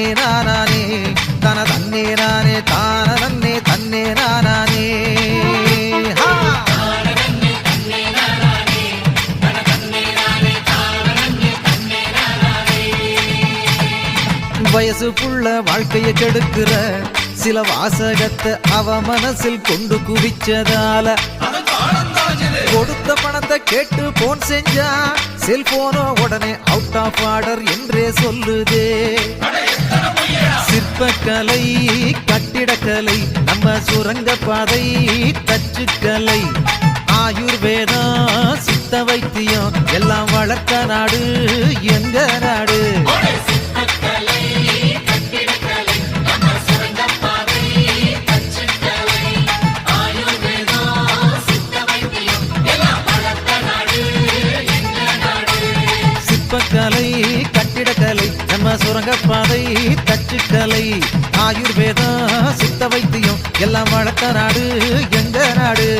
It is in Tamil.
தன்னே நானானே தன தன்னே நானே தான தன்னே தன்னே நானானே. ஹா! வயசு புள்ள வாழ்க்கைய கெடுக்கிற சில வாசகத்தை அவ மனசில் கொண்டு குவிச்சதால கொடுத்த பணத்தை கேட்டு போன் செஞ்சா செல்போனோ உடனே அவுட் ஆஃப் ஆர்டர் என்றே சொல்லுதே. சிற்பக்கலை கட்டிடக்கலை நம்ம சுரங்க பாதை தச்சுக்கலை ஆயுர்வேதா சித்த வைத்தியம் எல்லாம் வளர்த்த நாடு எங்க நாடு? சிற்பக்கலை கட்டிடக்கலை நம்ம சுரங்கப்பாதை தச்சுக்கலை. ஆயுர்வேதம் சித்த வைத்தியம் எல்லாம் வளர்த்த நாடு எங்க நாடு?